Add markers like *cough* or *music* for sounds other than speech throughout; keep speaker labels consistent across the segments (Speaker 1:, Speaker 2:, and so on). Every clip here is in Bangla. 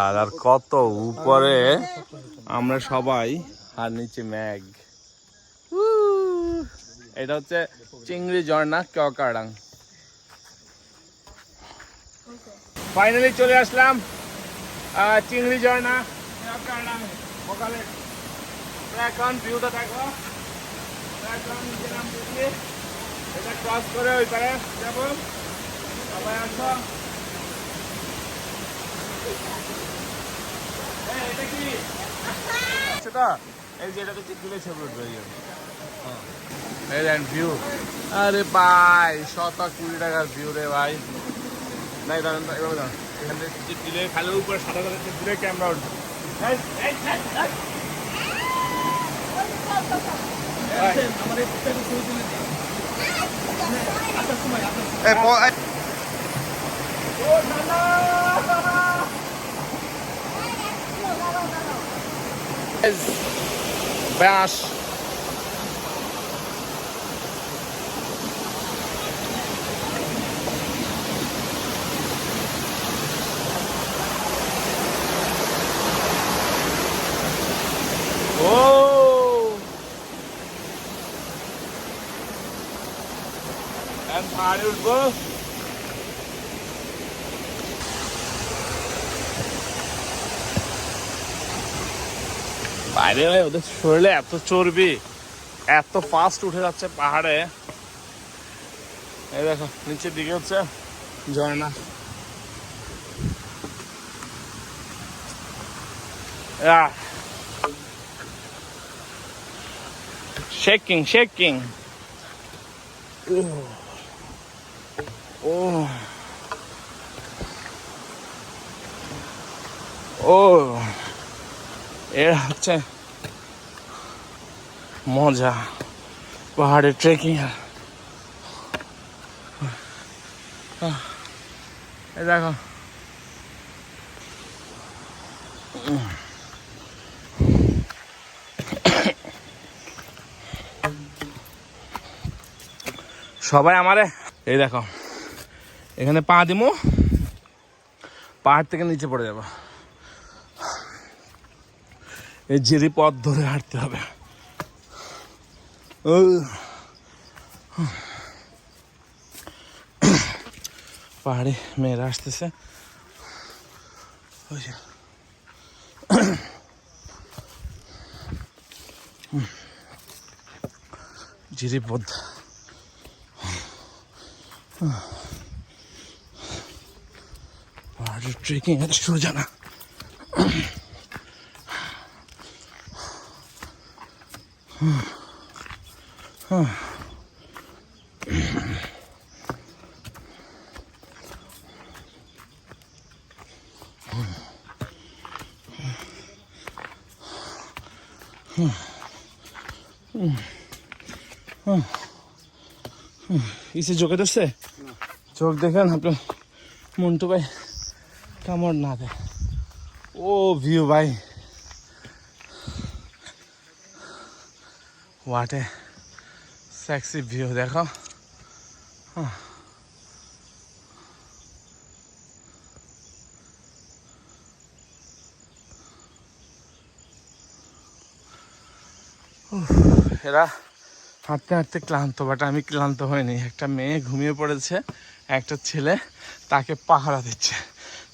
Speaker 1: আর কত উপরে আমরা সবাই আর নিচে ম্যাগ এটা হচ্ছে চিংড়ি ঝর্ণা কাকাডাং ফাইনালি চলে আসলাম চিংড়ি ঝর্ণা কাকাডাং সকালে এখন ভিউটা দেখো। এখন নিচে নামতেছি এটা ক্রস করে ওই পারে যাব। সবাই আসো। এই, এটা কি সেটা? এই যে এটাতে টিপ দিলে উঠবে এই। দেন ভিউ আরে ভাই শত কুড়ি টাকার ভিউ রে ভাই। নাই দাঁড়ান এভাবে দাঁড়ান। এখান থেকে টিপ দিলে খালি উপরে সাদা দিলে ক্যামেরা উঠবে। এই, এই, এই, এই।
Speaker 2: এই
Speaker 1: বাইরে ভাই, ওদের শরীরে এত চর্বি, এত ফাস্ট উঠে যাচ্ছে পাহাড়ে। এই দেখো, নিচের দিকে হচ্ছে ঝর্ণা। শেকিং শেকিং ও ও এর হচ্ছে মজা, পাহাড়ে ট্রেকিং দেখো। সবাই আমারে, এই দেখো, এখানে পা দিমু, পাহাড় থেকে নিচে পড়ে যাব। এই জেরি পথ ধরে হাঁটতে হবে। ও। পাহাড়ে মেয়েরা আসতেছে ওই যে। জিরি পথ পাহাড়ের ট্রেকিং এত সোজা না ইসে চোখে ধরছে? চোখ দেখেন আপনার মন্টু ভাই কামড় না দেয়। ও ভিউ ভাই। হোয়াট এ সেক্সি ভিউ দেখো। হ্যাঁ। এরা হাঁটতে হাঁটতে ক্লান্ত বাট আমি ক্লান্ত হইনি। একটা মেয়ে ঘুমিয়ে পড়েছে, একটা ছেলে তাকে পাহারা দিচ্ছে।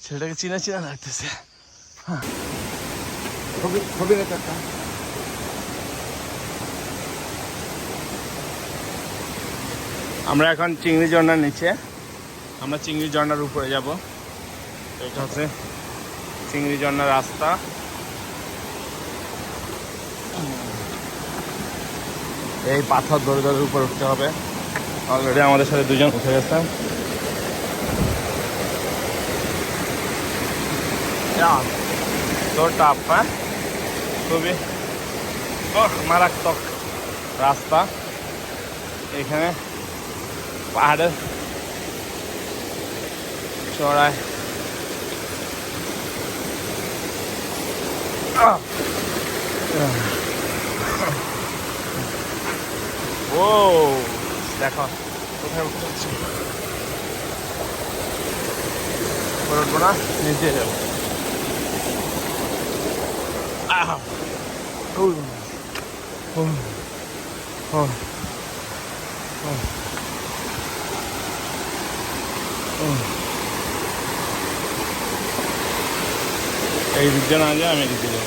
Speaker 1: ছেলেটাকে চিনা চিনা লাগতেছে
Speaker 2: ছবি ছবি রেখে একটা
Speaker 1: আমরা এখন চিংড়ি ঝর্ণার নিচে। আমরা চিংড়ি ঝর্ণার উপরে যাব। এটা হচ্ছে চিংড়ি ঝর্ণার রাস্তা। এই পাথর ধরে ধরে উপরে উঠতে হবে। অলরেডি আমাদের সাথে দুজন উঠে গেছে। খুবই মারাত্মক রাস্তা। এখানে পাহাড়ের চড়ায় আহ! ও দেখো কোথায় উঠতে হচ্ছে উপরে উঠবো না নিচে যাব Yeah! Oh. Oh. এই দিকটা না যায় আমি এদিকে যাব।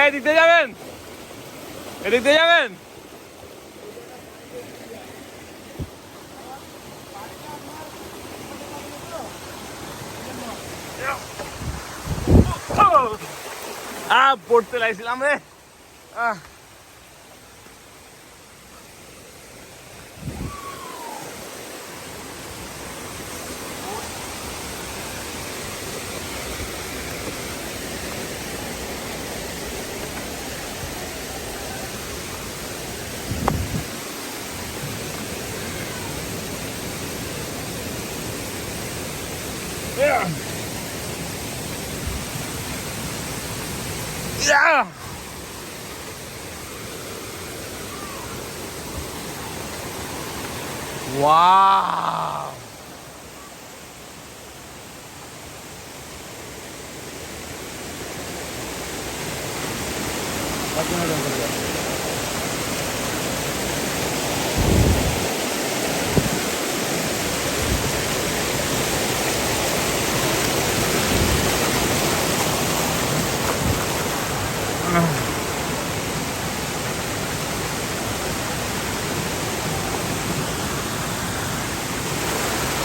Speaker 1: এই দিকতে যাবেন? এদিক যাবেন? আ পড়তে লাগছিলাম রে। আহ। Wow.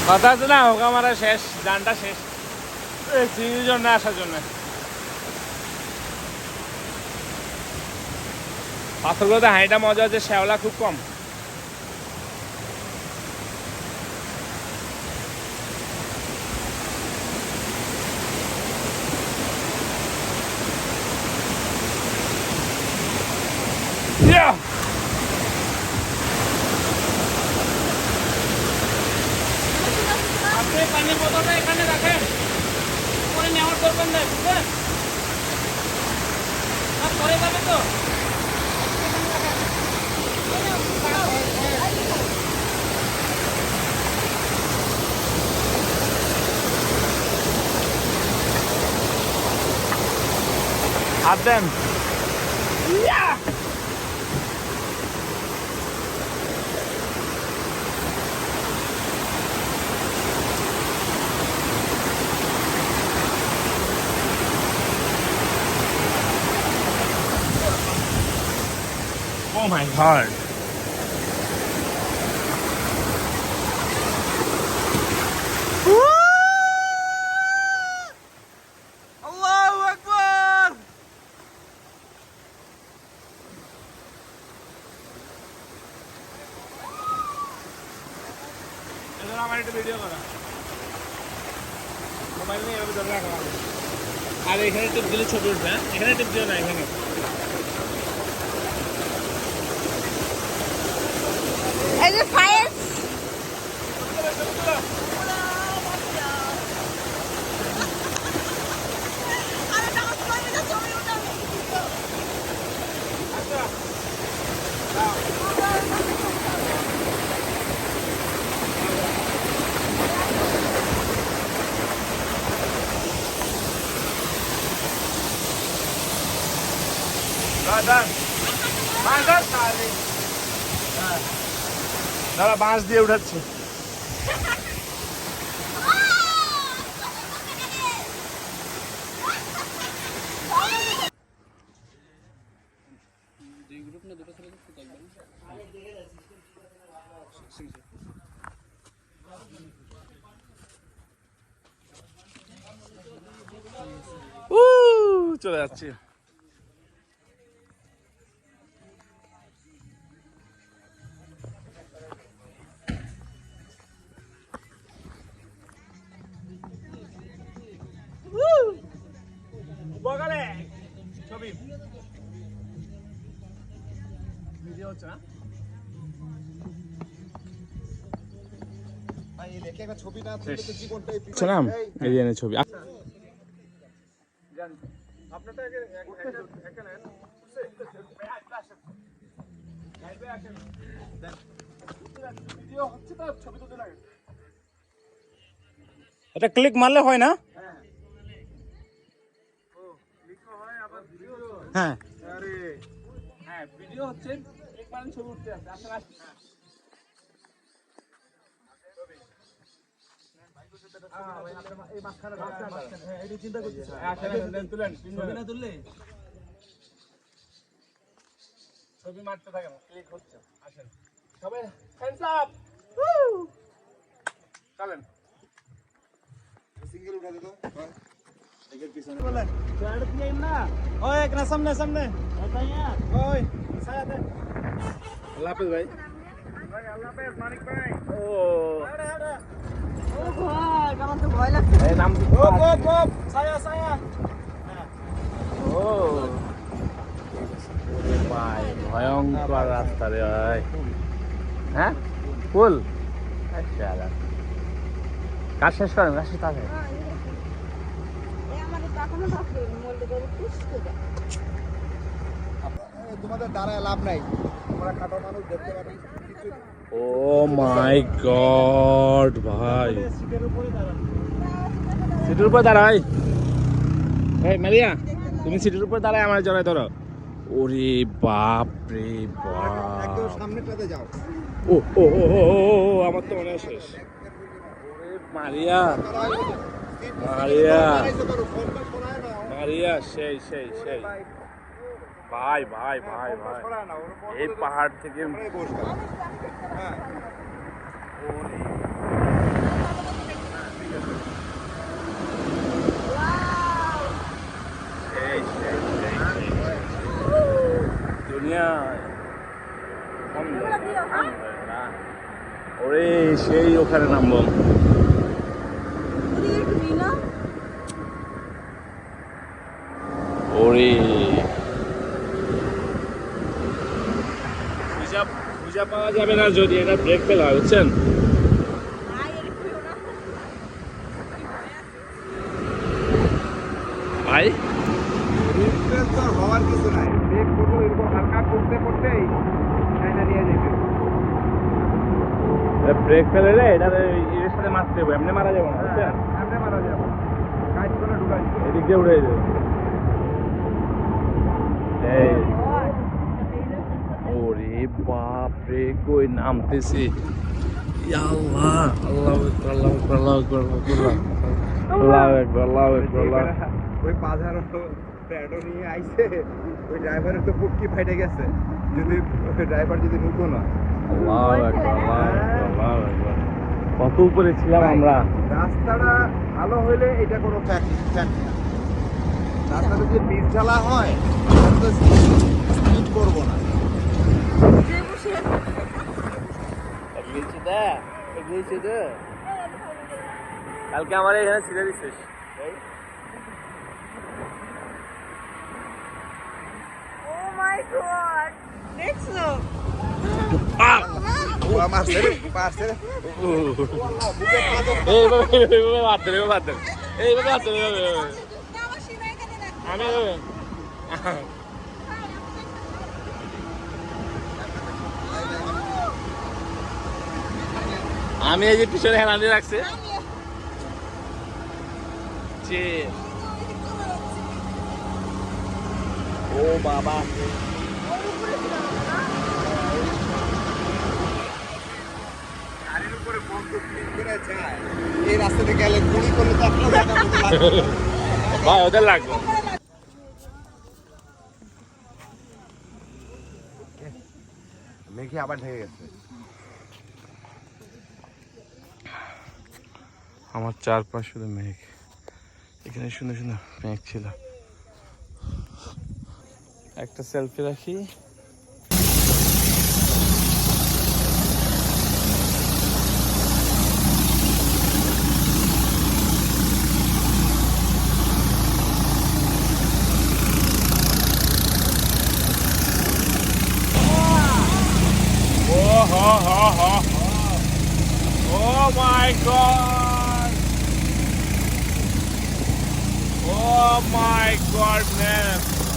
Speaker 1: কথা আছে না হোক আমার শেষ যানটা শেষ। চিংড়ির জন্য, আসার জন্য। পাথরগুলোতে হাঁড়িটা মজা আছে শ্যাওলা খুব কম। At them. Yeah! Oh my god. এবার আমার একটা ভিডিও করা। মোবাইল নিয়ে এভাবে ধরে রাখা। আর এখানে টিপ দিলে ছবি উঠবে হ্যাঁ? এখানে টিপ দিও না, এখানে।
Speaker 3: এই যে
Speaker 1: দাদা বাঁশ দিয়ে উঠাচ্ছে। চলে যাচ্ছি। ভিডিও হচ্ছে
Speaker 2: তো
Speaker 1: ছবি।
Speaker 4: এটা ক্লিক মারলে হয় না? হ্যাঁ
Speaker 1: আরে হ্যাঁ। ভিডিও হচ্ছে। মানে ছবি উঠতে আছে তুলেন। ছবি মারতে থাকেন ক্লিক হচ্ছে। আসেন। সবাই হ্যান্ডস আপ চলেন।
Speaker 2: সিঙ্গেল উঠা দিত
Speaker 1: ভয়ঙ্কর রাস্তা রে ভাই হ্যাঁ আচ্ছা কাজ শেষ করেন কাজ শেষ তাহলে
Speaker 3: এই আমাদের তো এখনও বাকি মল্লিক বাবু খুঁজতে দেয়
Speaker 2: এ, তোমাদের দাঁড়ায় লাভ নাই তোমরা খাটো মানুষ দেখতে পাবে
Speaker 1: ও মাই গড ভাই
Speaker 4: সিটের উপরে
Speaker 1: দাঁড়াই এই মারিয়া তুমি সিটের উপর দাঁড়াই আমার জড়াই ধরো ওরে বাপ রে বাপ
Speaker 2: সামনেটাতে যাও
Speaker 1: ও ও ও ও, ও, ও, আমার তো মনে হয় শেষ মারিয়া মারিয়া। মারিয়া সেই সেই সেই। ভাই ভাই ভাই ভাই। এই পাহাড় থেকে
Speaker 2: হ্যাঁ
Speaker 1: দুনিয়া আলহামদুলিল্লাহ। ওরে সেই ওখানে নামবো। পাওয়া যাবে না যদি এটা ব্রেক ফেলা বুঝছেন?
Speaker 3: ভাই?
Speaker 2: হওয়ার নাই ব্রেক এরকম করতে করতেই
Speaker 1: ব্রেক ফেলে এটা এর সাথে মারতে হবে, এমনি মারা যাবে না, বুঝছেন
Speaker 2: সামনে মারা যাবে কাজ করে
Speaker 1: দিয়ে উড়ে যাবে। ওরে বাপ রে কই নামতেছি? আল্লাহ আল্লাহ আল্লাহ আল্লাহ আল্লাহ আল্লাহ আল্লাহ
Speaker 2: ওই প্যাডও নিয়ে আইছে ওই ড্রাইভারের তো পুটকি ফাইটে গেছে। যদি ড্রাইভার যদি
Speaker 1: আল্লাহ আকবার কত উপরে ছিলাম আমরা?
Speaker 2: রাস্তাটা ভালো হইলে এটা কোনো ফ্যাক্ট ফ্যাক্ট না। রাস্তা যদি পিচ ঢালা হয় তো স্পিড করব না।
Speaker 1: কালকে আমার এখানে ছিঁড়ে দিছিস।
Speaker 3: ও মাই গড দেখছ
Speaker 1: এইভাবে এইভাবে বাদ দেন এইভাবে বাদ দেন এইভাবে বাদ দেন এইভাবে এইভাবে।
Speaker 3: আমার সীমা
Speaker 1: আমি এই যে পিছনে হেলান দিয়ে রাখছে। ও বাবা।
Speaker 2: এই রাস্তাতে গেলে গুলি করলে তো আপনার জায়গা *laughs*
Speaker 1: ভাই ওদের লাগবে।
Speaker 2: মেঘে আবার ঢেকে গেছে।
Speaker 1: আমার চারপাশ শুধু মেঘ। এখানে সুন্দর সুন্দর মেঘ ছিল। একটা সেলফি রাখি। Oh my god, man!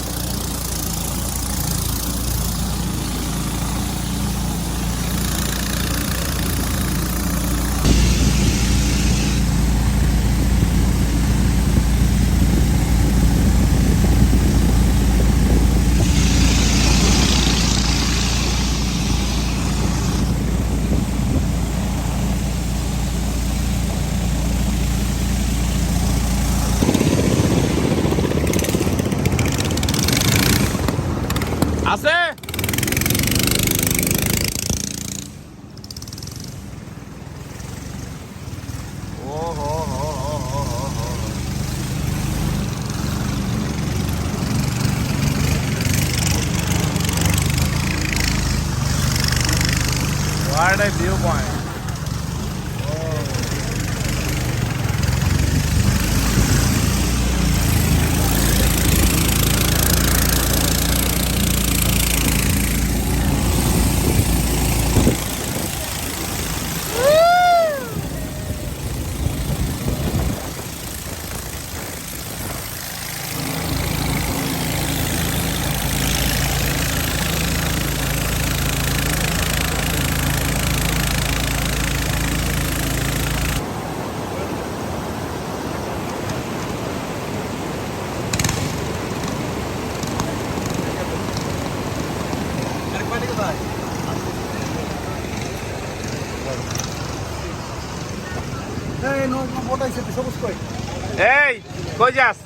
Speaker 1: What a viewpoint. কই যাস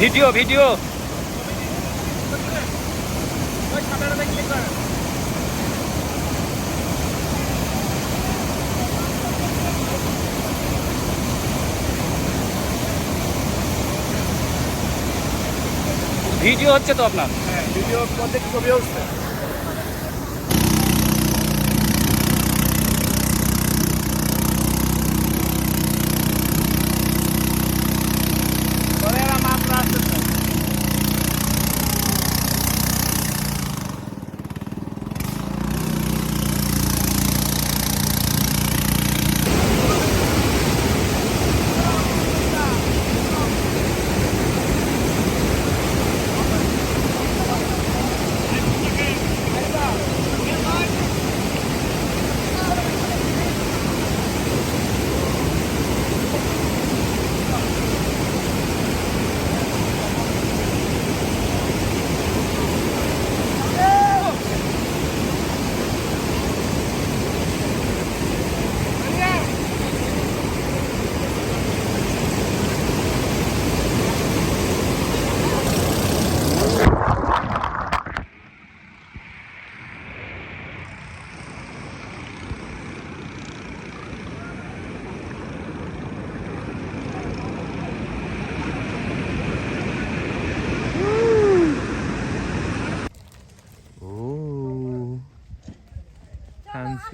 Speaker 1: ভিডিও ভিডিও। ভিডিও হচ্ছে তো আপনার?
Speaker 2: হ্যাঁ ভিডিও মধ্যে ছবি উঠছে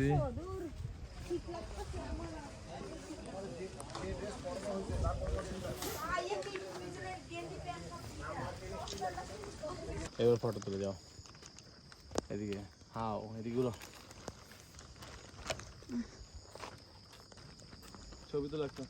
Speaker 1: Fancy. এবার ফটো তুলে যাও। এদিকে হাও এদিকগুলো। ছবি তো লাগতো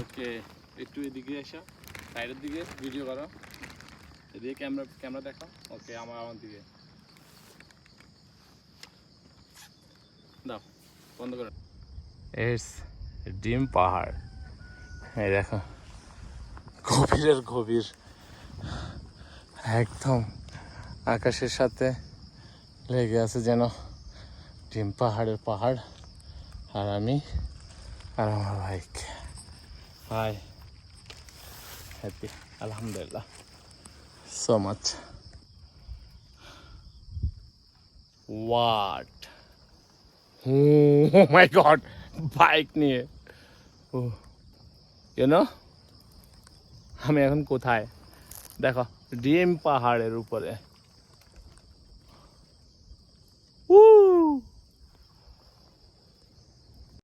Speaker 1: ওকে একটু এদিকে এসো সাইডের দিকে ভিডিও করো এদিকে ক্যামেরা ক্যামেরা দেখো ওকে, আমার আমার দিকে দাও, বন্ধ করো এটস ডিম পাহাড়। এই দেখো, গভীরের গভীর। একদম আকাশের সাথে লেগে আছে যেন ডিম পাহাড়ের পাহাড়। আর আমি আর আমার bike. Hi. Happy. So much. What? Oh my god. Bike নিয়ে ও ইউ নো আমি এখন কোথায় দেখো ডিম পাহাড়ের উপরে